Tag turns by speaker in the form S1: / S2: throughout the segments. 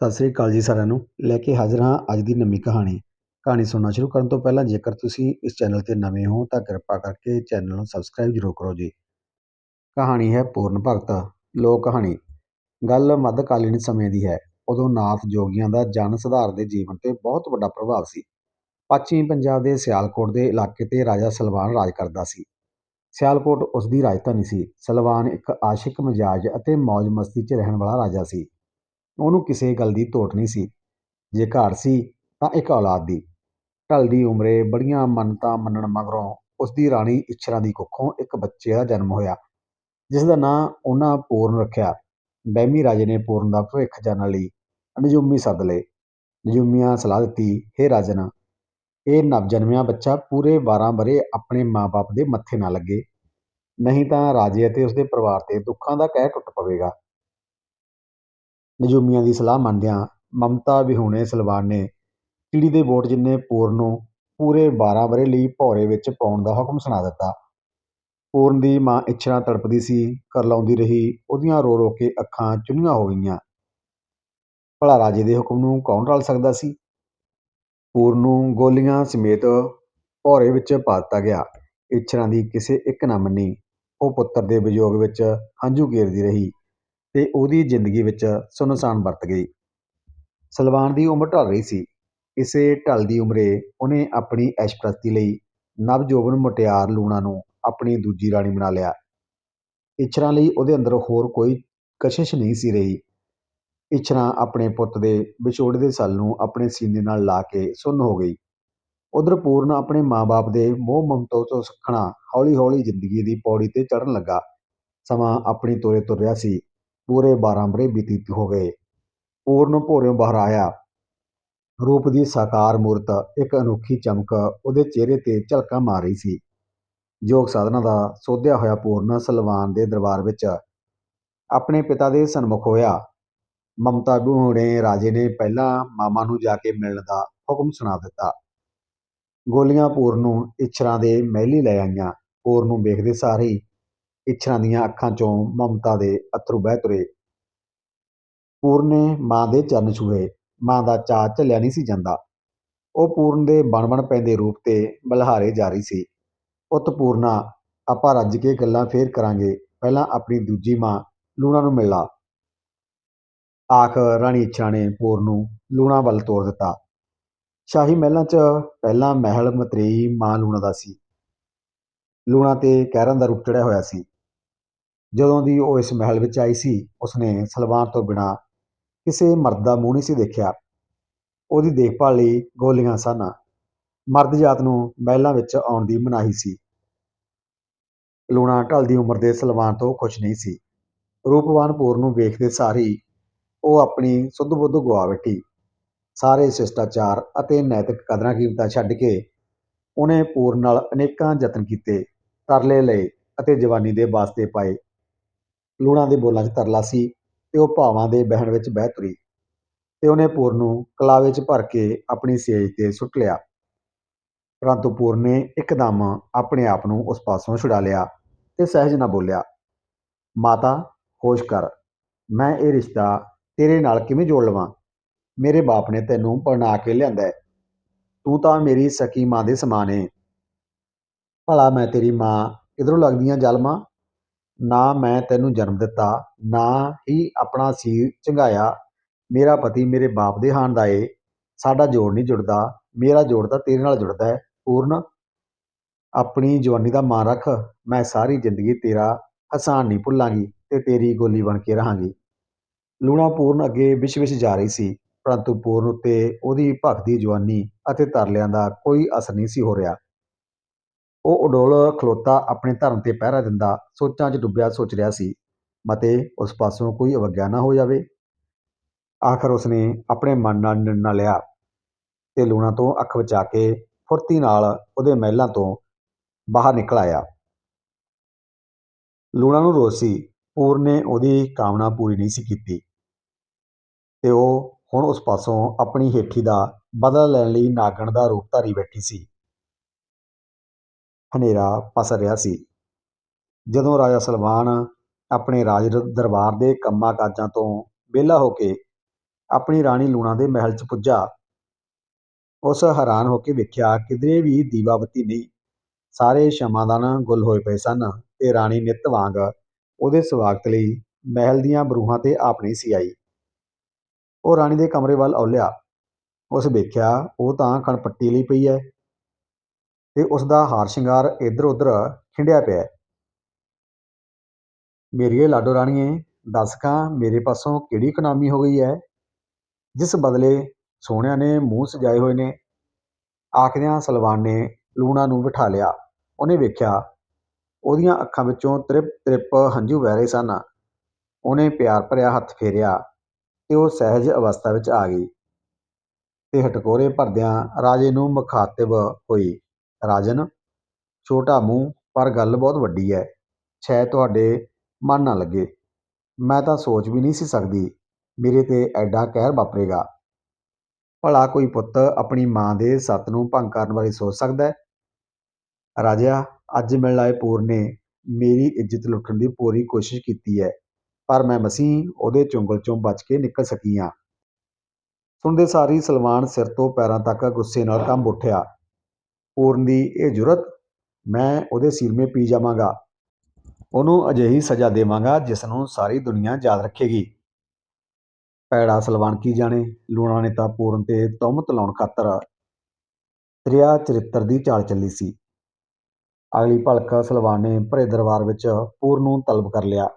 S1: ਸਤਿ ਸ੍ਰੀ ਅਕਾਲ ਜੀ ਸਾਰਿਆਂ ਨੂੰ। ਲੈ ਕੇ ਹਾਜ਼ਰ ਹਾਂ ਅੱਜ ਦੀ ਨਵੀਂ ਕਹਾਣੀ। ਕਹਾਣੀ ਸੁਣਨਾ ਸ਼ੁਰੂ ਕਰਨ ਤੋਂ ਪਹਿਲਾਂ ਜੇਕਰ ਤੁਸੀਂ ਇਸ ਚੈਨਲ ਤੇ ਨਵੇਂ ਹੋ ਤਾਂ ਕਿਰਪਾ ਕਰਕੇ ਚੈਨਲ ਨੂੰ ਸਬਸਕ੍ਰਾਈਬ ਜ਼ਰੂਰ ਕਰੋ ਜੀ। ਕਹਾਣੀ ਹੈ ਪੂਰਨ ਭਗਤ। ਲੋਕ ਕਹਾਣੀ। ਗੱਲ ਮੱਧਕਾਲੀਨ ਸਮੇਂ ਦੀ ਹੈ। ਉਦੋਂ ਨਾਥ ਜੋਗੀਆਂ ਦਾ ਜਨ ਸੁਧਾਰ ਦੇ ਜੀਵਨ ਤੇ ਬਹੁਤ ਵੱਡਾ ਪ੍ਰਭਾਵ ਸੀ। ਪੱਛਮੀ ਪੰਜਾਬ ਦੇ ਸਿਆਲਕੋਟ ਦੇ ਇਲਾਕੇ ਤੇ ਰਾਜਾ ਸਲਵਾਨ ਰਾਜ ਕਰਦਾ ਸੀ। ਸਿਆਲਕੋਟ ਉਸ ਦੀ ਰਾਜਧਾਨੀ ਸੀ। ਸਲਵਾਨ ਇੱਕ ਆਸ਼ਿਕ ਮਜਾਜ ਅਤੇ ਮौज ਮਸਤੀ 'ਚ ਰਹਿਣ ਵਾਲਾ ਰਾਜਾ ਸੀ। ਉਹਨੂੰ ਕਿਸੇ ਗੱਲ ਦੀ ਤੋਟ ਨਹੀਂ ਸੀ। ਜੇ ਘਾਟ ਸੀ ਤਾਂ ਇੱਕ ਔਲਾਦ ਦੀ। ਢਲਦੀ ਉਮਰੇ ਬੜੀਆਂ ਮੰਨਤਾਂ ਮੰਨਣ ਮਗਰੋਂ ਉਸ ਦੀ ਰਾਣੀ ਇੱਛਰਾਂ ਦੀ ਕੁੱਖੋਂ ਇੱਕ ਬੱਚੇ ਦਾ ਜਨਮ ਹੋਇਆ ਜਿਸ ਦਾ ਨਾਂ ਉਹਨਾਂ ਪੂਰਨ ਰੱਖਿਆ। ਬਹਿਮੀ ਰਾਜੇ ਨੇ ਪੂਰਨ ਦਾ ਭਵਿੱਖ ਜਾਣਨ ਲਈ ਨਜੂਮੀ ਸੱਦ ਲਏ। ਨਜੂਮੀਆਂ ਸਲਾਹ ਦਿੱਤੀ, ਹੇ ਰਾਜਨ, ਇਹ ਨਵਜਨਮਿਆ ਬੱਚਾ ਪੂਰੇ 12 ਬਰੇ ਆਪਣੇ ਮਾਪੇ ਦੇ ਮੱਥੇ ਨਾ ਲੱਗੇ। ਨਹੀਂ ਤਾਂ ਰਾਜੇ ਅਤੇ ਉਸਦੇ ਪਰਿਵਾਰ ਤੇ ਦੁੱਖਾਂ ਦਾ ਕਹਿਰ ਟੁੱਟ ਪਵੇਗਾ। ਨਜੂਮੀਆਂ ਦੀ ਸਲਾਹ ਮੰਨਦਿਆਂ ਮਮਤਾ ਵਿਹੂਣੇ ਸਲਵਾਨ ਨੇ ਚਿੜੀ ਦੇ ਵੋਟ ਜਿੰਨੇ ਪੂਰਨ ਨੂੰ ਪੂਰੇ 12 ਵਰ੍ਹੇ ਲਈ ਭੌਰੇ ਵਿੱਚ ਪਾਉਣ ਦਾ ਹੁਕਮ ਸੁਣਾ ਦਿੱਤਾ। ਪੂਰਨ ਦੀ ਮਾਂ ਇੱਛਰਾਂ ਤੜਪਦੀ ਸੀ ਕਰਲਾਉਂਦੀ ਰਹੀ, ਉਹਦੀਆਂ ਰੋ ਰੋ ਕੇ ਅੱਖਾਂ ਚੁੰਨੀਆਂ ਹੋ ਗਈਆਂ। ਭਲਾ ਰਾਜੇ ਦੇ ਹੁਕਮ ਨੂੰ ਕੌਣ ਟਾਲ ਸਕਦਾ ਸੀ? ਪੂਰਨ ਨੂੰ ਗੋਲੀਆਂ ਸਮੇਤ ਭੌਰੇ ਵਿੱਚ ਪਾ ਦਿੱਤਾ ਗਿਆ। ਇੱਛਰਾਂ ਦੀ ਕਿਸੇ ਇੱਕ ਨਾ ਮੰਨੀ, ਉਹ ਪੁੱਤਰ ਦੇ ਵਿਯੋਗ ਵਿੱਚ ਹੰਝੂ ਗੇਰਦੀ ਰਹੀ। ਤੇ ਉਹਦੀ ਜ਼ਿੰਦਗੀ ਵਿੱਚ ਸੁੰਨਸਾਨ ਵਰਤ ਗਈ। ਸਲਵਾਨ ਦੀ ਉਮਰ ਢਲ ਰਹੀ ਸੀ। ਇਸੇ ਢਲਦੀ ਉਮਰੇ ਉਹਨੇ ਆਪਣੀ ਐਸ਼ਪ੍ਰਸਤੀ ਲਈ ਨਵਜੋਬਨ ਮੁਟਿਆਰ ਲੂਣਾ ਨੂੰ ਆਪਣੀ ਦੂਜੀ ਰਾਣੀ ਬਣਾ ਲਿਆ। ਇੱਛਰਾਂ ਲਈ ਉਹਦੇ ਅੰਦਰ ਹੋਰ ਕੋਈ ਕਸ਼ਿਸ਼ ਨਹੀਂ ਸੀ ਰਹੀ। ਇੱਛਰਾਂ ਆਪਣੇ ਪੁੱਤ ਦੇ ਵਿਛੋੜੇ ਦੇ ਸਲ ਨੂੰ ਆਪਣੇ ਸੀਨੇ ਨਾਲ ਲਾ ਕੇ ਸੁੰਨ ਹੋ ਗਈ। ਉਧਰ ਪੂਰਨ ਆਪਣੇ ਮਾਂ-ਬਾਪ ਦੇ ਮੋਹ ਮਮਤਾ ਤੋਂ ਸਖਣਾ ਹੌਲੀ-ਹੌਲੀ ਜ਼ਿੰਦਗੀ ਦੀ ਪੌੜੀ ਤੇ ਚੜ੍ਹਨ ਲੱਗਾ। ਸਮਾਂ ਆਪਣੀ ਤੋਰੇ ਤੁਰ ਰਿਹਾ ਸੀ। ਪੂਰੇ 12 ਬਰੇ ਬੀਤੀ ਹੋ ਗਏ। ਪੂਰਨ ਭੋਰਿਓ ਬਾਹਰ ਆਇਆ। ਰੂਪ ਦੀ ਸਾਕਾਰ ਮੂਰਤ ਇੱਕ ਅਨੋਖੀ ਚਮਕ ਉਹਦੇ ਚਿਹਰੇ ਤੇ ਝਲਕਾਂ ਮਾਰ ਰਹੀ ਸੀ। ਯੋਗ ਸਾਧਨਾ ਦਾ ਸੋਧਿਆ ਹੋਇਆ ਪੂਰਨ ਸਲਵਾਨ ਦੇ ਦਰਬਾਰ ਵਿੱਚ ਆਪਣੇ ਪਿਤਾ ਦੇ ਸਨਮੁਖ ਹੋਇਆ। ਮਮਤਾ ਬੂਹਣੇ ਰਾਜੇ ਨੇ ਪਹਿਲਾਂ ਮਾਮਾ ਨੂੰ ਜਾ ਕੇ ਮਿਲਣ ਦਾ ਹੁਕਮ ਸੁਣਾ ਦਿੱਤਾ। ਗੋਲੀਆਂ ਪੂਰਨ ਨੂੰ ਇੱਛਰਾਂ ਦੇ ਮਹਿਲੀ ਲੈ ਆਈਆਂ। ਪੂਰਨ ਨੂੰ ਵੇਖਦੇ ਸਾਰੇ ਇੱਛਰਾਂ ਦੀਆਂ ਅੱਖਾਂ ਚੋਂ ਮਮਤਾ ਦੇ ਅਥਰੂ ਵਹਿ ਤੁਰੇ। ਪੂਰਨੇ ਮਾਂ ਦੇ ਚਰਨ ਛੂਹੇ। ਮਾਂ ਦਾ ਚਾਅ ਝੱਲਿਆ ਨਹੀਂ ਸੀ ਜਾਂਦਾ। ਉਹ ਪੂਰਨ ਦੇ ਬਣ-ਬਣ ਪੈਂਦੇ ਰੂਪ ਤੇ ਬਲਹਾਰੇ ਜਾ ਰਹੀ ਸੀ। ਪੁੱਤ ਪੂਰਨਾ, ਆਪਾਂ ਰੱਜ ਕੇ ਗੱਲਾਂ ਫੇਰ ਕਰਾਂਗੇ। ਪਹਿਲਾਂ ਆਪਣੀ ਦੂਜੀ ਮਾਂ, ਲੂਣਾ ਨੂੰ ਮਿਲ ਲਾ ਆਖ ਰਾਣੀ ਇੱਛਾ ਨੇ ਪੂਰਨ ਨੂੰ ਲੂਣਾ ਵੱਲ ਤੋਰ ਦਿੱਤਾ। ਸ਼ਾਹੀ ਮਹਿਲਾਂ 'ਚ ਪਹਿਲਾਂ ਮਹਿਲ ਮਤਰੇਈ ਮਾਂ ਲੂਣਾ ਦਾ ਸੀ। ਲੂਣਾ ਤੇ ਕਹਿਰਾਂ ਦਾ ਰੂਪ ਚੜਿਆ ਹੋਇਆ ਸੀ। ਜਦੋਂ ਦੀ ਉਹ ਇਸ ਮਹਿਲ ਵਿੱਚ ਆਈ ਸੀ, ਉਸਨੇ ਸਲਵਾਨ ਤੋਂ ਬਿਨਾ ਕਿਸੇ ਮਰਦ ਦਾ ਮੂੰਹ ਨਹੀਂ ਸੀ ਦੇਖਿਆ। ਉਹਦੀ ਦੇਖਭਾਲ ਲਈ ਗੋਲੀਆਂ ਸਨ। ਮਰਦ ਜਾਤ ਨੂੰ ਮਹਿਲਾਂ ਵਿੱਚ ਆਉਣ ਦੀ ਮਨਾਹੀ ਸੀ। ਲੂਣਾ ਢਲਦੀ ਉਮਰ ਦੇ ਸਲਵਾਨ ਤੋਂ ਖੁਸ਼ ਨਹੀਂ ਸੀ। ਰੂਪਵਾਨ ਪੂਰ ਨੂੰ ਵੇਖਦੇ ਸਾਰੀ ਉਹ ਆਪਣੀ ਸੁੱਧ ਬੁੱਧ ਗਵਾ ਬੈਠੀ ਸਾਰੇ ਸ਼ਿਸ਼ਟਾਚਾਰ ਅਤੇ ਨੈਤਿਕ ਕਦਰਾਂ ਕੀਮਤਾਂ ਛੱਡ ਕੇ ਉਹਨੇ ਪੂਰ ਨਾਲ ਅਨੇਕਾਂ ਯਤਨ ਕੀਤੇ, ਤਰਲੇ ਲਏ ਅਤੇ ਜਵਾਨੀ ਦੇ ਵਾਸਤੇ ਪਾਏ। ਲੂਣਾ ਦੇ ਬੋਲਾਂ 'ਚ ਤਰਲਾ ਸੀ ਤੇ ਉਹ ਭਾਵਾਂ ਦੇ ਬਹਿਣ ਵਿੱਚ ਬਹਿ ਤੁਰੀ ਤੇ ਉਹਨੇ ਪੂਰ ਨੂੰ ਕਲਾਵੇ 'ਚ ਭਰ ਕੇ ਆਪਣੀ ਸੇਜ ਤੇ ਸੁੱਟ ਲਿਆ। ਪਰੰਤੂ ਪੂਰ ਨੇ ਇੱਕਦਮ ਆਪਣੇ ਆਪ ਨੂੰ ਉਸ ਪਾਸੋਂ ਛੁਡਾ ਲਿਆ ਤੇ ਸਹਿਜ ਨਾ ਬੋਲਿਆ, ਮਾਤਾ, ਹੋਸ਼ ਕਰ, ਮੈਂ ਇਹ ਰਿਸ਼ਤਾ ਤੇਰੇ ਨਾਲ ਕਿਵੇਂ ਜੋੜ ਲਵਾਂ? ਮੇਰੇ ਬਾਪ ਨੇ ਤੈਨੂੰ ਪਰਣਾ ਕੇ ਲਿਆਂਦਾ ਤੂੰ ਤਾਂ ਮੇਰੀ ਸਕੀ ਮਾਂ ਦੇ ਸਮਾਨ ਏ। ਭਲਾ ਮੈਂ ਤੇਰੀ ਮਾਂ ਕਿਧਰੋਂ ਲੱਗਦੀਆਂ ਜਲਮਾਂ ਨਾ ਮੈਂ ਤੈਨੂੰ ਜਨਮ ਦਿੱਤਾ, ਨਾ ਹੀ ਆਪਣਾ ਸੀਰ ਚੰਘਾਇਆ ਮੇਰਾ ਪਤੀ ਮੇਰੇ ਬਾਪ ਦੇ ਹਾਣ ਦਾ ਏ। ਸਾਡਾ ਜੋੜ ਨਹੀਂ ਜੁੜਦਾ। ਮੇਰਾ ਜੋੜ ਤਾਂ ਤੇਰੇ ਨਾਲ ਜੁੜਦਾ ਹੈ। ਪੂਰਨ, ਆਪਣੀ ਜਵਾਨੀ ਦਾ ਮਾਣ ਰੱਖ। ਮੈਂ ਸਾਰੀ ਜ਼ਿੰਦਗੀ ਤੇਰਾ ਹਸਾਨ ਨਹੀਂ ਭੁੱਲਾਂਗੀ ਤੇ ਤੇਰੀ ਗੋਲੀ ਬਣ ਕੇ ਰਹਾਂਗੀ। ਲੂਣਾ ਪੂਰਨ ਅੱਗੇ ਵਿਸ਼-ਵਿਸ਼ ਜਾ ਰਹੀ ਸੀ, ਪਰੰਤੂ ਪੂਰਨ ਉੱਤੇ ਉਹਦੀ ਭਖਦੀ ਜਵਾਨੀ ਅਤੇ ਤਰਲਿਆਂ ਦਾ ਕੋਈ ਅਸਰ ਨਹੀਂ ਸੀ ਹੋ ਰਿਹਾ। ਉਹ ਉਡੋਲ ਖਲੋਤਾ ਆਪਣੇ ਧਰਮ ਤੇ ਪਹਿਰਾ ਦਿੰਦਾ ਸੋਚਾਂ 'ਚ ਡੁੱਬਿਆ ਸੋਚ ਰਿਹਾ ਸੀ, ਮਤੇ ਉਸ ਪਾਸੋਂ ਕੋਈ ਅਵਗਿਆ ਨਾ ਹੋ ਜਾਵੇ। ਆਖਰ ਉਸਨੇ ਆਪਣੇ ਮਨ ਨਾਲ ਨਿਰਣਾ ਲਿਆ ਤੇ ਲੂਣਾ ਤੋਂ ਅੱਖ ਬਚਾ ਕੇ ਫੁਰਤੀ ਨਾਲ ਉਹਦੇ ਮਹਿਲਾਂ ਤੋਂ ਬਾਹਰ ਨਿਕਲ ਆਇਆ। ਲੂਣਾ ਨੂੰ ਰੋਸ ਸੀ ਪੂਰ ਨੇ ਉਹਦੀ ਕਾਮਨਾ ਪੂਰੀ ਨਹੀਂ ਸੀ ਕੀਤੀ ਤੇ ਉਹ ਹੁਣ ਉਸ ਪਾਸੋਂ ਆਪਣੀ ਹੇਠੀ ਦਾ ਬਦਲਾ ਲੈਣ ਲਈ ਨਾਗਣ ਦਾ ਰੂਪ ਧਾਰੀ ਬੈਠੀ ਸੀ। ਹਨੇਰਾ ਪਸਰ ਰਿਹਾ ਸੀ। ਜਦੋਂ ਰਾਜਾ ਸਲਵਾਨ ਆਪਣੇ ਰਾਜ ਦਰਬਾਰ ਦੇ ਕੰਮਾਂ ਕਾਜਾਂ ਤੋਂ ਵਿਹਲਾ ਹੋ ਕੇ ਆਪਣੀ ਰਾਣੀ ਲੂਣਾ ਦੇ ਮਹਿਲ 'ਚ ਪੁੱਜਾ, ਉਸ ਹੈਰਾਨ ਹੋ ਕੇ ਵੇਖਿਆ ਕਿਧਰੇ ਵੀ ਦੀਵਾ ਬੱਤੀ ਨਹੀਂ। ਸਾਰੇ ਸ਼ਮਾਦਾਨ ਗੁੱਲ ਹੋਏ ਪਏ ਸਨ ਤੇ ਰਾਣੀ ਨਿੱਤ ਵਾਂਗ ਉਹਦੇ ਸਵਾਗਤ ਲਈ ਮਹਿਲ ਦੀਆਂ ਬਰੂਹਾਂ ਤੇ ਆਪ ਸੀ ਆਈ। ਉਹ ਰਾਣੀ ਦੇ ਕਮਰੇ ਵੱਲ ਔਲਿਆ, ਉਸ ਵੇਖਿਆ ਉਹ ਤਾਂ ਕਣਪੱਟੀ ਲਈ ਪਈ ਹੈ ਤੇ ਉਸ ਦਾ ਹਾਰ ਸ਼ਿੰਗਾਰ ਇੱਧਰ ਉੱਧਰ ਖਿੰਡਿਆ ਪਿਆ ਮੇਰੀਏ ਲਾਡੋ ਰਾਣੀਏ, ਦੱਸ ਕਾਂ ਮੇਰੇ ਪਾਸੋਂ ਕਿਹੜੀ ਇਕਨਾਮੀ ਹੋ ਗਈ ਹੈ? ਜਿਸ ਬਦਲੇ ਸੋਹਣਿਆਂ ਨੇ ਮੂੰਹ ਸਜਾਏ ਹੋਏ ਨੇ, ਆਖਦਿਆਂ ਸਲਵਾਨ ਨੇ ਲੂਣਾ ਨੂੰ ਬਿਠਾ ਲਿਆ। ਉਹਨੇ ਵੇਖਿਆ, ਉਹਦੀਆਂ ਅੱਖਾਂ ਵਿੱਚੋਂ ਤ੍ਰਿਪ ਤ੍ਰਿਪ ਹੰਝੂ ਵਹਿ ਰਹੇ ਸਨ। ਉਹਨੇ ਪਿਆਰ ਭਰਿਆ ਹੱਥ ਫੇਰਿਆ ਤੇ ਉਹ ਸਹਿਜ ਅਵਸਥਾ ਵਿੱਚ ਆ ਗਈ ਤੇ ਹਟਕੋਰੇ ਭਰਦਿਆਂ ਰਾਜੇ ਨੂੰ ਮੁਖਾਤਿਬ ਹੋਈ। ਰਾਜਨ, ਛੋਟਾ ਮੂੰਹ, ਪਰ ਗੱਲ ਬਹੁਤ ਵੱਡੀ ਹੈ ਸ਼ਾਇਦ ਤੁਹਾਡੇ ਮਨ ਨਾ ਲੱਗੇ। ਮੈਂ ਤਾਂ ਸੋਚ ਵੀ ਨਹੀਂ ਸੀ ਸਕਦੀ, ਮੇਰੇ ਤੇ ਐਡਾ ਕਹਿਰ ਵਾਪਰੇਗਾ। ਭਲਾ ਕੋਈ ਪੁੱਤ ਆਪਣੀ ਮਾਂ ਦੇ ਸੱਤ ਨੂੰ ਭੰਗ ਕਰਨ ਬਾਰੇ ਸੋਚ ਸਕਦਾ ਰਾਜਾ ਅੱਜ ਮਿਲਣ ਆਏ ਪੂਰ ਨੇ ਮੇਰੀ ਇੱਜ਼ਤ ਲੁੱਟਣ ਦੀ ਪੂਰੀ ਕੋਸ਼ਿਸ਼ ਕੀਤੀ ਹੈ ਪਰ ਮੈਂ ਮਸੀਂ ਉਹਦੇ ਚੁੰਗਲ ਚੋਂ ਬਚ ਕੇ ਨਿਕਲ ਸਕੀ ਹਾਂ ਸੁਣਦੇ ਸਾਰੀ ਸਲਵਾਨ ਸਿਰ ਤੋਂ ਪੈਰਾਂ ਤੱਕ ਗੁੱਸੇ ਨਾਲ ਕੰਬ ਉੱਠਿਆ। ਪੂਰਨ ਦੀ ਇਹ ਜੁਰਤ, ਮੈਂ ਉਹਦੇ ਸੀਰਮੇ ਪੀ ਜਾਵਾਂਗਾ। ਉਹਨੂੰ ਅਜਿਹੀ ਸਜ਼ਾ ਦੇਵਾਂਗਾ ਜਿਸ ਨੂੰ ਸਾਰੀ ਦੁਨੀਆ ਯਾਦ ਰੱਖੇਗੀ। ਪੈੜਾ ਸਲਵਾਨ ਕੀ ਜਾਣੇ, ਲੂਣਾ ਨੇ ਤਾਂ ਪੂਰਨ ਤੇ ਤੌਮਤ ਲਾਉਣ ਖਾਤਰ ਤ੍ਰਿਆ ਚਰਿੱਤਰ ਦੀ ਚਾਲ ਚੱਲੀ ਸੀ। ਅਗਲੀ ਭਲਕ ਸਲਵਾਨ ਨੇ ਭਰੇ ਦਰਬਾਰ ਵਿੱਚ ਪੂਰਨ ਨੂੰ ਤਲਬ ਕਰ ਲਿਆ।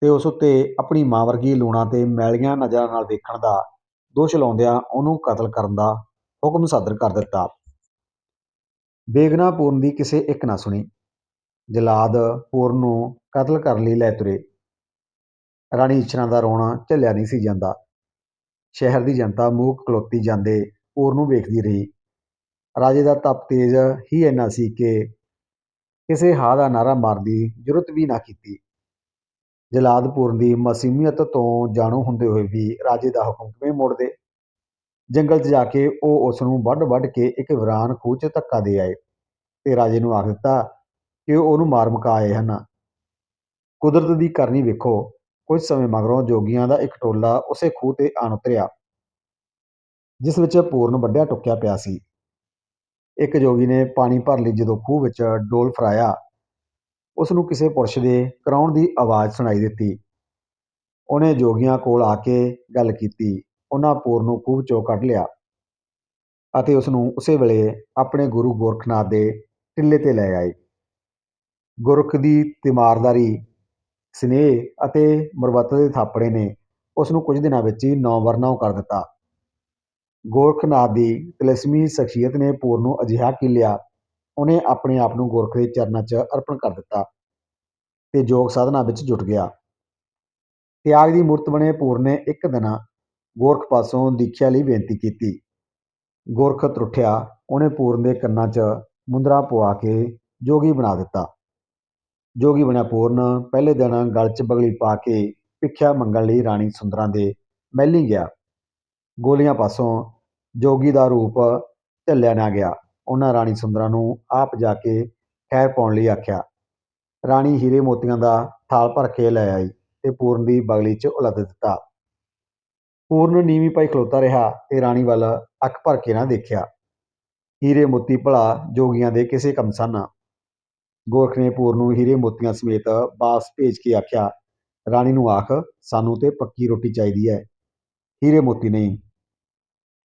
S1: ਤੇ ਉਸ ਉੱਤੇ ਆਪਣੀ ਮਾਂ ਵਰਗੀ ਲੂਣਾ ਤੇ ਮੈਲੀਆਂ ਨਜ਼ਰਾਂ ਨਾਲ ਵੇਖਣ ਦਾ ਦੋਸ਼ ਲਾਉਂਦਿਆਂ ਉਹਨੂੰ ਕਤਲ ਕਰਨ ਦਾ ਹੁਕਮ ਸਦਰ ਕਰ ਦਿੱਤਾ। ਬੇਗਨਾ ਪੂਰਨ ਦੀ ਕਿਸੇ ਇੱਕ ਨਾ ਸੁਣੀ। ਜਲਾਦ, ਪੂਰਨ ਨੂੰ ਕਤਲ ਕਰਨ ਲਈ ਲੈ ਤੁਰੇ। ਰਾਣੀ ਇੱਛਰਾਂ ਦਾ ਰੋਣਾ ਝੱਲਿਆ ਨਹੀਂ ਸੀ ਜਾਂਦਾ। ਸ਼ਹਿਰ ਦੀ ਜਨਤਾ ਮੂੰਹ ਖਲੋਤੀ ਜਾਂਦੇ ਪੂਰਨ ਨੂੰ ਵੇਖਦੀ ਰਹੀ। ਰਾਜੇ ਦਾ ਤਪ ਤੇਜ ਹੀ ਇੰਨਾ ਸੀ ਕਿ ਕਿਸੇ ਹਾ ਦਾ ਨਾਰਾ ਮਾਰਨ ਦੀ ਜ਼ਰੂਰਤ ਵੀ ਨਾ ਕੀਤੀ। ਜਲਾਦ, ਪੂਰਨ ਦੀ ਮਸੀਮੀਅਤ ਤੋਂ ਜਾਣੂ ਹੁੰਦੇ ਹੋਏ ਵੀ ਰਾਜੇ ਦਾ ਹੁਕਮ ਕਿਵੇਂ ਮੋੜਦੇ? ਜੰਗਲ 'ਚ ਜਾ ਕੇ ਉਹ ਉਸ ਨੂੰ ਵੱਢ-ਵੱਢ ਕੇ ਇੱਕ ਵੀਰਾਨ ਖੂਹ 'ਚ ਧੱਕਾ ਦੇ ਆਏ ਤੇ ਰਾਜੇ ਨੂੰ ਆਖ ਦਿੱਤਾ ਕਿ ਉਹਨੂੰ ਮਾਰ ਮੁਕਾ ਆਏ ਹਨ। ਕੁਦਰਤ ਦੀ ਕਰਨੀ ਵੇਖੋ, ਕੁਝ ਸਮੇਂ ਮਗਰੋਂ ਜੋਗੀਆਂ ਦਾ ਇੱਕ ਟੋਲਾ ਉਸੇ ਖੂਹ ਤੇ ਆਣ ਉਤਰਿਆ, ਜਿਸ ਵਿੱਚ ਪੂਰਨ ਵੱਢਿਆ ਟੁੱਕਿਆ ਪਿਆ ਸੀ। ਇੱਕ ਜੋਗੀ ਨੇ ਪਾਣੀ ਭਰ ਲਈ ਜਦੋਂ ਖੂਹ ਵਿੱਚ ਡੋਲ ਫਰਾਇਆ ਉਸ ਨੂੰ ਕਿਸੇ ਪੁਰਸ਼ ਦੇ ਕਰਾਉਣ ਦੀ ਆਵਾਜ਼ ਸੁਣਾਈ ਦਿੱਤੀ। ਉਹਨੇ ਜੋਗੀਆਂ ਕੋਲ ਆ ਕੇ ਗੱਲ ਕੀਤੀ। ਉਹਨਾਂ ਪੂਰਨ ਨੂੰ ਖੂਹ ਚੋਂ ਕੱਢ ਲਿਆ ਅਤੇ ਉਸ ਨੂੰ ਉਸੇ ਵੇਲੇ ਆਪਣੇ ਗੁਰੂ ਗੋਰਖਨਾਥ ਦੇ ਟਿੱਲੇ ਤੇ ਲੈ ਆਏ। ਗੁਰਖ ਦੀ ਤਿਮਾਰਦਾਰੀ, ਸਨੇਹ ਅਤੇ ਮੁਰਬਤ ਦੇ ਥਾਪੜੇ ਨੇ ਉਸ ਨੂੰ ਕੁਝ ਦਿਨਾਂ ਵਿੱਚ ਹੀ ਨੌ ਵਰਨਾਉ ਕਰ ਦਿੱਤਾ। ਗੋਰਖਨਾਥ ਦੀ ਤਲਸਮੀ ਸ਼ਖਸੀਅਤ ਨੇ ਪੂਰਨ ਨੂੰ ਅਜਿਹਾ ਕੀ ਲਿਆ, ਉਹਨੇ ਆਪਣੇ ਆਪ ਨੂੰ ਗੋਰਖ ਦੇ ਚਰਨਾਂ 'ਚ ਅਰਪਣ ਕਰ ਦਿੱਤਾ ਤੇ ਯੋਗ ਸਾਧਨਾ ਵਿੱਚ ਜੁਟ ਗਿਆ। ਤਿਆਗ ਦੀ ਮੂਰਤ ਬਣੇ ਪੂਰਨ ਨੇ ਇੱਕ ਦਿਨ ਗੋਰਖ ਪਾਸੋਂ ਦੀਖਿਆ ਲਈ ਬੇਨਤੀ ਕੀਤੀ। ਗੋਰਖ ਤਰੁੱਠਿਆ, ਉਹਨੇ ਪੂਰਨ ਦੇ ਕੰਨਾਂ 'ਚ ਮੁੰਦਰਾ ਪਵਾ ਕੇ ਜੋਗੀ ਬਣਾ ਦਿੱਤਾ। ਜੋਗੀ ਬਣਿਆ ਪੂਰਨ, ਪਹਿਲੇ ਦਿਨ ਗਲ 'ਚ ਬਗਲੀ ਪਾ ਕੇ ਭਿੱਖਿਆ ਮੰਗਣ ਲਈ ਰਾਣੀ ਸੁੰਦਰਾਂ ਦੇ ਮਹਿਲੀਂ ਗਿਆ। ਗੋਲੀਆਂ ਪਾਸੋਂ ਜੋਗੀ ਦਾ ਰੂਪ ਝੱਲਿਆ ਨਾ ਗਿਆ। ਉਹਨਾਂ ਰਾਣੀ ਸੁੰਦਰਾਂ ਨੂੰ ਆਪ ਜਾ ਕੇ ਖੈਰ ਪਾਉਣ ਲਈ ਆਖਿਆ। ਰਾਣੀ ਹੀਰੇ ਮੋਤੀਆਂ ਦਾ ਥਾਲ ਭਰ ਕੇ ਲੈ ਆਈ ਤੇ ਪੂਰਨ ਦੀ ਬਗਲੀ 'ਚ ਉਲੱਦ ਦਿੱਤਾ। ਪੂਰਨ ਨੀਵੀਂ ਪਾਈ ਖਲੋਤਾ ਰਿਹਾ ਤੇ ਰਾਣੀ ਵੱਲ ਅੱਖ ਭਰ ਕੇ ਨਾ ਦੇਖਿਆ। ਹੀਰੇ ਮੋਤੀ ਭਲਾ ਜੋਗੀਆਂ ਦੇ ਕਿਸੇ ਕੰਮ ਸਨ। ਗੋਰਖ ਨੇ ਪੂਰਨ ਨੂੰ ਹੀਰੇ ਮੋਤੀਆਂ ਸਮੇਤ ਵਾਪਸ ਭੇਜ ਕੇ ਆਖਿਆ, ਰਾਣੀ ਨੂੰ ਆਖ, ਸਾਨੂੰ ਤੇ ਪੱਕੀ ਰੋਟੀ ਚਾਹੀਦੀ ਹੈ। ਹੀਰੇ ਮੋਤੀ ਨਹੀਂ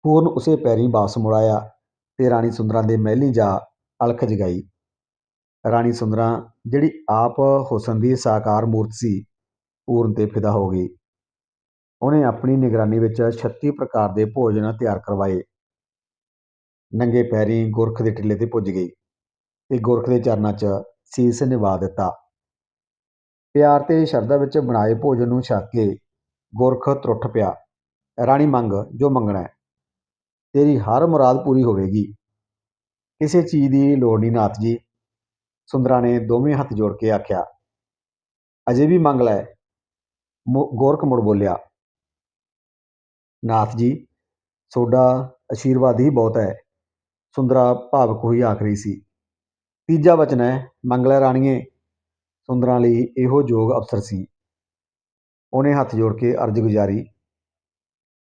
S1: ਪੂਰਨ ਉਸੇ ਪੈਰੀ ਵਾਪਸ ਮੁੜਾਇਆ ਤੇ ਰਾਣੀ ਸੁੰਦਰਾਂ ਦੇ ਮਹਿਲੀ ਜਾ ਅਲਖ ਜਗਾਈ। ਰਾਣੀ ਸੁੰਦਰਾਂ, ਜਿਹੜੀ ਆਪ ਹੁਸਨ ਦੀ ਸਾਕਾਰ ਮੂਰਤ ਸੀ, ਪੂਰਨ ਤੇ ਫਿਦਾ ਹੋ ਗਈ। ਉਹਨੇ ਆਪਣੀ ਨਿਗਰਾਨੀ ਵਿੱਚ 36 ਪ੍ਰਕਾਰ ਦੇ ਭੋਜਨ ਤਿਆਰ ਕਰਵਾਏ। ਨੰਗੇ ਪੈਰੀ ਗੁਰਖ ਦੇ ਟਿੱਲੇ ਤੇ ਪੁੱਜ ਗਈ ਤੇ ਗੁਰਖ ਦੇ ਚਰਨਾਂ 'ਚ ਸੀਸ ਨਿਵਾ ਦਿੱਤਾ। ਪਿਆਰ ਤੇ ਸ਼ਰਧਾ ਵਿੱਚ ਬਣਾਏ ਭੋਜਨ ਨੂੰ ਛਕ ਕੇ ਗੁਰਖ ਤਰੁੱਠ ਪਿਆ, ਰਾਣੀ ਮੰਗ, ਜੋ ਮੰਗਣਾ ਹੈ, ਤੇਰੀ ਹਰ ਮੁਰਾਦ ਪੂਰੀ ਹੋਵੇਗੀ। ਕਿਸੇ ਚੀਜ਼ ਦੀ ਲੋੜ ਨਹੀਂ ਨਾਥ ਜੀ। ਸੁੰਦਰਾ ਨੇ ਦੋਵੇਂ ਹੱਥ ਜੋੜ ਕੇ ਆਖਿਆ, ਅਜੇ ਵੀ ਮੰਗ ਲੈ। ਮੁ- ਗੋਰਖ ਮੁੜ ਬੋਲਿਆ ਨਾਥ ਜੀ ਤੁਹਾਡਾ ਆਸ਼ੀਰਵਾਦ ਹੀ ਬਹੁਤ ਹੈ। ਸੁੰਦਰਾਂ ਭਾਵਕ ਹੋਈ ਆਖ ਰਹੀ ਸੀ। ਤੀਜਾ ਵਚਨ ਹੈ ਮੰਗ ਲੈ ਰਾਣੀਏ, ਸੁੰਦਰਾਂ ਲਈ ਇਹੋ ਯੋਗ ਅਵਸਰ ਸੀ। ਉਹਨੇ ਹੱਥ ਜੋੜ ਕੇ ਅਰਜ਼ ਗੁਜ਼ਾਰੀ,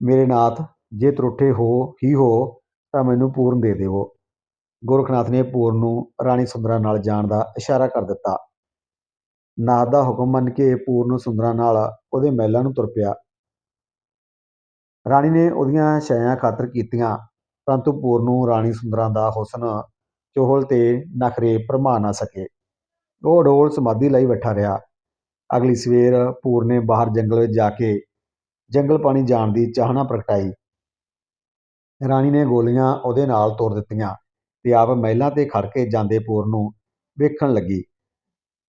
S1: ਮੇਰੇ ਨਾਥ, ਜੇ ਤਰੁੱਠੇ ਹੋ, ਹੀ ਹੋ, ਤਾਂ ਮੈਨੂੰ ਪੂਰਨ ਦੇ ਦੇਵੋ। ਗੋਰਖਨਾਥ ਨੇ ਪੂਰਨ ਨੂੰ ਰਾਣੀ ਸੁੰਦਰਾਂ ਨਾਲ ਜਾਣ ਦਾ ਇਸ਼ਾਰਾ ਕਰ ਦਿੱਤਾ। ਨਾਥ ਦਾ ਹੁਕਮ ਮੰਨ ਕੇ ਪੂਰਨ ਸੁੰਦਰਾਂ ਨਾਲ ਉਹਦੇ ਮਹਿਲਾਂ ਨੂੰ ਤੁਰ ਪਿਆ। ਰਾਣੀ ਨੇ ਉਹਦੀਆਂ ਛਾਇਆ ਖਾਤਰ ਕੀਤੀਆਂ, ਪਰੰਤੂ ਪੂਰਨ ਨੂੰ ਰਾਣੀ ਸੁੰਦਰਾਂ ਦਾ ਹੁਸਨ ਚੋਹਲ ਤੇ ਨਖਰੇ ਭਰਮਾ ਨਾ ਸਕੇ। ਉਹ ਅਡੋਲ ਸਮਾਧੀ ਲਈ ਬੈਠਾ ਰਿਹਾ। ਅਗਲੀ ਸਵੇਰ ਪੂਰਨ ਨੇ ਬਾਹਰ ਜੰਗਲ ਵਿੱਚ ਜਾ ਕੇ ਜੰਗਲ ਪਾਣੀ ਜਾਣ ਦੀ ਚਾਹਨਾ ਪ੍ਰਗਟਾਈ। ਰਾਣੀ ਨੇ ਗੋਲੀਆਂ ਉਹਦੇ ਨਾਲ ਤੋਰ ਦਿੱਤੀਆਂ ਤੇ ਆਪ ਮਹਿਲਾਂ ਤੇ ਖੜ ਕੇ ਜਾਂਦੇ ਪੂਰਨ ਨੂੰ ਵੇਖਣ ਲੱਗੀ।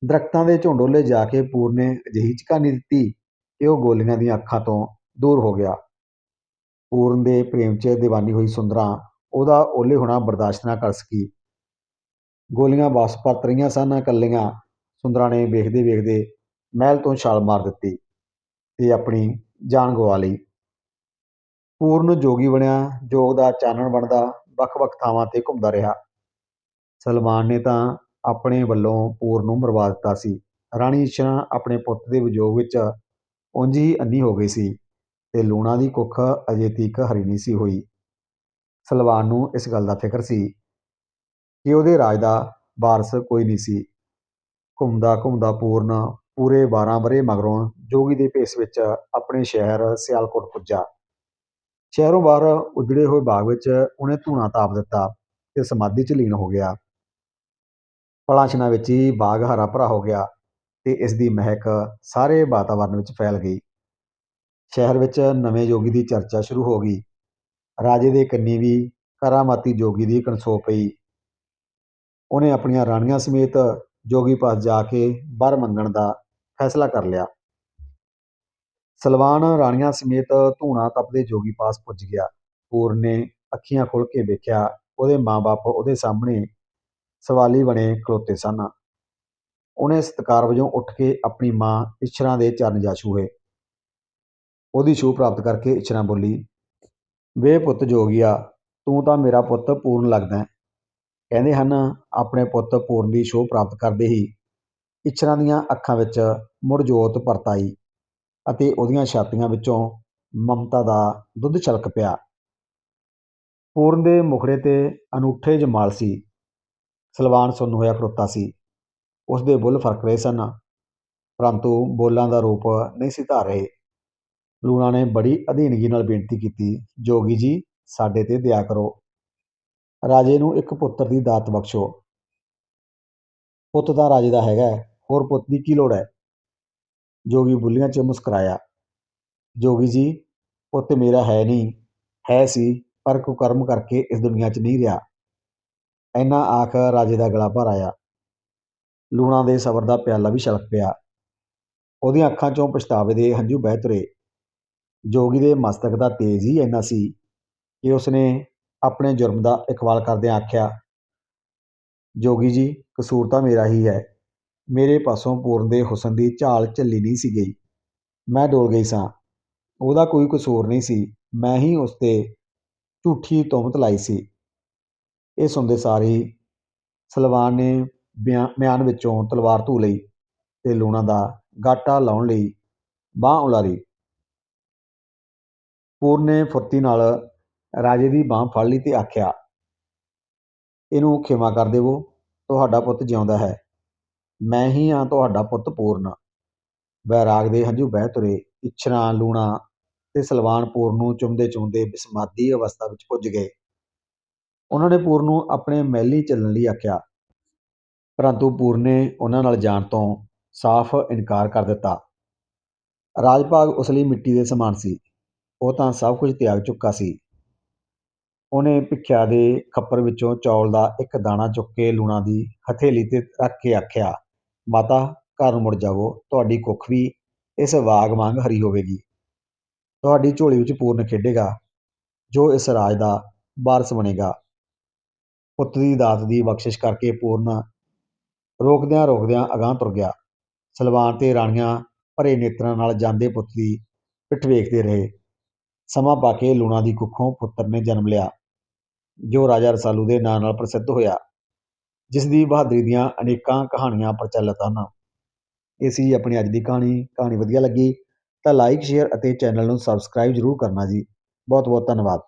S1: ਦਰਖਤਾਂ ਦੇ ਝੁੰਡੋਲੇ ਜਾ ਕੇ ਪੂਰਨ ਨੇ ਅਜਿਹੀ ਝਕਾਨੀ ਦਿੱਤੀ ਕਿ ਉਹ ਗੋਲੀਆਂ ਦੀਆਂ ਅੱਖਾਂ ਤੋਂ ਦੂਰ ਹੋ ਗਿਆ। ਪੂਰਨ ਦੇ ਪ੍ਰੇਮ 'ਚ دیਵਾਨੀ ਹੋਈ ਸੁੰਦਰਾਂ, ਉਹਦਾ ਓਲੇ ਹੋਣਾ ਬਰਦਾਸ਼ਤ ਨਾ ਕਰ ਸਕੀ। ਗੋਲੀਆਂ ਵਾਪਸ ਪਰਤ ਰਹੀਆਂ ਸਨ ਇਕੱਲੀਆਂ। ਸੁੰਦਰਾਂ ਨੇ ਵੇਖਦੇ ਵੇਖਦੇ ਮਹਿਲ ਤੋਂ ਛਾਲ ਮਾਰ ਦਿੱਤੀ ਤੇ ਆਪਣੀ ਜਾਨ ਗਵਾ ਲਈ। ਪੂਰਨ ਜੋਗੀ ਬਣਿਆ, ਜੋਗ ਦਾ ਚਾਨਣ ਬਣਦਾ, ਵੱਖ-ਵੱਖ ਥਾਵਾਂ ਤੇ ਘੁੰਮਦਾ ਰਿਹਾ। ਸਲਮਾਨ ਨੇ ਤਾਂ ਆਪਣੇ ਵੱਲੋਂ ਪੂਰਨ ਨੂੰ ਮਰਵਾ ਦਿੱਤਾ ਸੀ। ਰਾਣੀ ਇੱਛਰਾਂ ਆਪਣੇ ਪੁੱਤ ਦੇ ਵਿਜੋਗ ਵਿੱਚ ਉਂਝ ਹੀ ਅੰਨੀ ਹੋ ਗਈ ਸੀ। ਤੇ ਲੂਣਾ ਦੀ ਕੁੱਖ ਅਜੇ ਤੀਕ ਹਰੀ ਨਹੀਂ ਸੀ ਹੋਈ। ਸਲਵਾਨ ਨੂੰ ਇਸ ਗੱਲ ਦਾ ਫਿਕਰ ਸੀ ਕਿ ਉਹਦੇ ਰਾਜ ਦਾ ਵਾਰਸ ਕੋਈ ਨਹੀਂ ਸੀ। ਘੁੰਮਦਾ ਘੁੰਮਦਾ ਪੂਰਨ ਪੂਰੇ 12 ਵਰੇ ਮਗਰੋਂ ਜੋਗੀ ਦੇ ਭੇਸ ਵਿੱਚ ਆਪਣੇ ਸ਼ਹਿਰ ਸਿਆਲਕੋਟ ਪੁੱਜਾ। ਸ਼ਹਿਰੋਂ ਬਾਹਰ ਉਜੜੇ ਹੋਏ ਬਾਗ ਵਿੱਚ ਉਹਨੇ ਧੂਣਾ ਤਾਪ ਦਿੱਤਾ ਤੇ ਸਮਾਧੀ 'ਚ ਲੀਨ ਹੋ ਗਿਆ। ਪਲਾਸ਼ਨਾ ਵਿੱਚ ਹੀ ਬਾਗ ਹਰਾ ਭਰਾ ਹੋ ਗਿਆ ਤੇ ਇਸ ਦੀ ਮਹਿਕ ਸਾਰੇ ਵਾਤਾਵਰਣ ਵਿੱਚ ਫੈਲ ਗਈ। ਸ਼ਹਿਰ ਵਿੱਚ ਨਵੇਂ ਜੋਗੀ ਦੀ ਚਰਚਾ ਸ਼ੁਰੂ ਹੋ ਗਈ। ਰਾਜੇ ਦੇ ਕੰਨੀ ਵੀ ਕਰਾਮਾਤੀ ਜੋਗੀ ਦੀ ਕਣਸੋ ਪਈ। ਉਹਨੇ ਆਪਣੀਆਂ ਰਾਣੀਆਂ ਸਮੇਤ ਜੋਗੀ ਪਾਸ ਜਾ ਕੇ ਵਰ ਮੰਗਣ ਦਾ ਫੈਸਲਾ ਕਰ ਲਿਆ। ਸਲਵਾਨ ਰਾਣੀਆਂ ਸਮੇਤ ਧੂਣਾ ਤਪਦੇ ਜੋਗੀ ਪਾਸ ਪੁੱਜ ਗਿਆ। ਪੂਰਨ ਨੇ ਅੱਖੀਆਂ ਖੋਲ ਕੇ ਵੇਖਿਆ, ਉਹਦੇ ਮਾਂ-ਬਾਪ ਉਹਦੇ ਸਾਹਮਣੇ ਸਵਾਲੀ ਬਣੇ ਖਲੋਤੇ ਸਨ। ਉਹਨੇ ਸਤਕਾਰ ਵਜੋਂ ਉੱਠ ਕੇ ਆਪਣੀ ਮਾਂ ਇਛਰਾਂ ਦੇ ਚਰਨ ਜਾ ਛੂਹੇ। ਉਹਦੀ ਛੂਹ ਪ੍ਰਾਪਤ ਕਰਕੇ ਇੱਛਰਾਂ ਬੋਲੀ, ਵੇ ਪੁੱਤ ਜੋਗੀਆ, ਤੂੰ ਤਾਂ ਮੇਰਾ ਪੁੱਤ ਪੂਰਨ ਲੱਗਦਾ ਕਹਿੰਦੇ ਹਨ, ਆਪਣੇ ਪੁੱਤ ਪੂਰਨ ਦੀ ਛੋਹ ਪ੍ਰਾਪਤ ਕਰਦੇ ਹੀ ਇੱਛਰਾਂ ਦੀਆਂ ਅੱਖਾਂ ਵਿੱਚ ਮੁੜ ਜੋਤ ਪਰਤ ਆਈ ਅਤੇ ਉਹਦੀਆਂ ਛਾਤੀਆਂ ਵਿੱਚੋਂ ਮਮਤਾ ਦਾ ਦੁੱਧ ਛਲਕ ਪਿਆ। ਪੂਰਨ ਦੇ ਮੁਖੜੇ ਤੇ ਅਨੂਠੇ ਜਮਾਲ ਸੀ, ਸਲਵਾਨ ਸੁੰਨ ਹੋਇਆ ਖੜੋਤਾ ਸੀ। ਉਸ ਦੇ ਬੁੱਲ ਫ਼ਰਕ ਰਹੇ ਸਨ, ਪਰੰਤੂ ਬੋਲਾਂ ਦਾ ਰੂਪ ਨਹੀਂ ਸੀ ਧਾਰ ਰਹੇ। ਲੂਣਾ ਨੇ ਬੜੀ ਅਧੀਨਗੀ ਨਾਲ ਬੇਨਤੀ ਕੀਤੀ ਜੋਗੀ ਜੀ ਸਾਡੇ ਤੇ ਦਇਆ ਕਰੋ। ਰਾਜੇ ਨੂੰ ਇੱਕ ਪੁੱਤਰ ਦੀ ਦਾਤ ਬਖਸ਼ੋ। ਪੁੱਤ ਤਾਂ ਰਾਜੇ ਦਾ ਹੈਗਾ ਹੈ, ਹੋਰ ਪੁੱਤ ਦੀ ਕੀ ਲੋੜ ਹੈ? ਜੋਗੀ ਬੁੱਲੀਆਂ 'ਚ ਮੁਸਕਰਾਇਆ। ਜੋਗੀ ਜੀ ਪੁੱਤ ਮੇਰਾ ਹੈ ਨਹੀਂ ਹੈ ਸੀ ਪਰ ਕੁਕਰਮ ਕਰਕੇ ਇਸ ਦੁਨੀਆ 'ਚ ਨਹੀਂ ਰਿਹਾ। ਇੰਨਾ ਆਖ ਰਾਜੇ ਦਾ ਗਲਾ ਭਰ ਆਇਆ। ਲੂਣਾ ਦੇ ਸਬਰ ਦਾ ਪਿਆਲਾ ਵੀ ਛਲਕ ਪਿਆ। ਉਹਦੀਆਂ ਅੱਖਾਂ 'ਚੋਂ ਪਛਤਾਵੇ ਦੇ ਹੰਝੂ ਬਹਿ ਤੁਰੇ। ਜੋਗੀ ਦੇ ਮਸਤਕ ਦਾ ਤੇਜ ਹੀ ਇੰਨਾ ਸੀ ਕਿ ਉਸਨੇ ਆਪਣੇ ਜੁਰਮ ਦਾ ਇਕਬਾਲ ਕਰਦਿਆਂ ਆਖਿਆ, ਜੋਗੀ ਜੀ, ਕਸੂਰ ਤਾਂ ਮੇਰਾ ਹੀ ਹੈ। ਮੇਰੇ ਪਾਸੋਂ ਪੂਰਨ ਦੇ ਹੁਸਨ ਦੀ ਝਾਲ ਝੱਲੀ ਨਹੀਂ ਸੀ ਗਈ। ਮੈਂ ਡੋਲ ਗਈ ਸਾਂ। ਉਹਦਾ ਕੋਈ ਕਸੂਰ ਨਹੀਂ ਸੀ। ਮੈਂ ਹੀ ਉਸ ਤੇ ਝੂਠੀ ਤੋਮਤ ਲਾਈ ਸੀ। ਇਹ ਸੁਣਦੇ ਸਾਰ ਹੀ ਸਲਵਾਨ ਨੇ ਬਿਆ- ਮਿਆਨ ਵਿੱਚੋਂ ਤਲਵਾਰ ਧੂ ਲਈ ਤੇ ਲੂਣਾ ਦਾ ਗਾਟਾ ਲਾਉਣ ਲਈ ਬਾਹ ਉਲਾਰੀ। ਪੂਰਨ ਨੇ ਫੁਰਤੀ ਨਾਲ ਰਾਜੇ ਦੀ ਬਾਂਹ ਫੜ ਲਈ ਤੇ ਆਖਿਆ, ਇਹਨੂੰ ਖਿਮਾ ਕਰ ਦੇਵੋ, ਤੁਹਾਡਾ ਪੁੱਤ ਜਿਉਂਦਾ ਹੈ। ਮੈਂ ਹੀ ਹਾਂ ਤੁਹਾਡਾ ਪੁੱਤ ਪੂਰਨ। ਵੈਰਾਗ ਦੇ ਹੰਝੂ ਬਹਿ ਤੁਰੇ, ਇੱਛਰਾਂ, ਲੂਣਾ ਤੇ ਸਲਵਾਨ ਪੂਰਨ ਨੂੰ ਚੁੰਮਦੇ ਚੁੰਮਦੇ ਬਿਸਮਾਦੀ ਅਵਸਥਾ ਵਿੱਚ ਪੁੱਜ ਗਏ। ਉਹਨਾਂ ਨੇ ਪੂਰਨ ਨੂੰ ਆਪਣੇ ਮਹਿਲੀ ਚੱਲਣ ਲਈ ਆਖਿਆ, ਪਰੰਤੂ ਪੂਰਨ ਨੇ ਉਹਨਾਂ ਨਾਲ ਜਾਣ ਤੋਂ ਸਾਫ਼ ਇਨਕਾਰ ਕਰ ਦਿੱਤਾ। ਰਾਜ ਭਾਗ ਉਸ ਲਈ ਮਿੱਟੀ ਦੇ ਸਮਾਨ ਸੀ। ਉਹ ਤਾਂ ਸਭ ਕੁਝ ਤਿਆਗ ਚੁੱਕਾ ਸੀ। ਉਹਨੇ ਭਿੱਖਿਆ ਦੇ ਖੱਪਰ ਵਿੱਚੋਂ ਚੌਲ ਦਾ ਇੱਕ ਦਾਣਾ ਚੁੱਕ ਕੇ ਲੂਣਾ ਦੀ ਹਥੇਲੀ ਤੇ ਰੱਖ ਕੇ ਆਖਿਆ, ਮਾਤਾ, ਘਰ ਨੂੰ ਮੁੜ ਜਾਵੋ, ਤੁਹਾਡੀ ਕੁੱਖ ਵੀ ਇਸ ਵਾਗ ਵਾਂਗ ਹਰੀ ਹੋਵੇਗੀ। ਤੁਹਾਡੀ ਝੋਲੀ ਵਿੱਚ ਪੂਰਨ ਖੇਡੇਗਾ, ਜੋ ਇਸ ਰਾਜ ਦਾ ਵਾਰਸ ਬਣੇਗਾ। ਪੁੱਤ ਦੀ ਦਾਤ ਦੀ ਬਖਸ਼ਿਸ਼ ਕਰਕੇ ਪੂਰਨ ਰੋਕਦਿਆਂ ਰੋਕਦਿਆਂ ਅਗਾਂਹ ਤੁਰ ਗਿਆ। ਸਲਵਾਨ ਤੇ ਰਾਣੀਆਂ ਭਰੇ ਨੇਤਰਾਂ ਨਾਲ ਜਾਂਦੇ ਪੁੱਤ ਦੀ ਪਿੱਠ ਵੇਖਦੇ ਰਹੇ। ਸਮਾਂ ਪਾ ਕੇ ਲੂਣਾ ਦੀ ਕੁੱਖੋਂ ਪੁੱਤਰ ਨੇ ਜਨਮ ਲਿਆ, ਜੋ ਰਾਜਾ ਰਸਾਲੂ ਦੇ ਨਾਂ ਨਾਲ ਪ੍ਰਸਿੱਧ ਹੋਇਆ, ਜਿਸ ਦੀ ਬਹਾਦਰੀ ਦੀਆਂ ਅਨੇਕਾਂ ਕਹਾਣੀਆਂ ਪ੍ਰਚਲਿਤ ਹਨ। ਇਹ ਸੀ ਆਪਣੀ ਅੱਜ ਦੀ ਕਹਾਣੀ। ਕਹਾਣੀ ਵਧੀਆ ਲੱਗੀ ਤਾਂ ਲਾਈਕ ਸ਼ੇਅਰ ਅਤੇ ਚੈਨਲ ਨੂੰ ਸਬਸਕ੍ਰਾਈਬ ਜ਼ਰੂਰ ਕਰਨਾ ਜੀ। ਬਹੁਤ ਬਹੁਤ ਧੰਨਵਾਦ।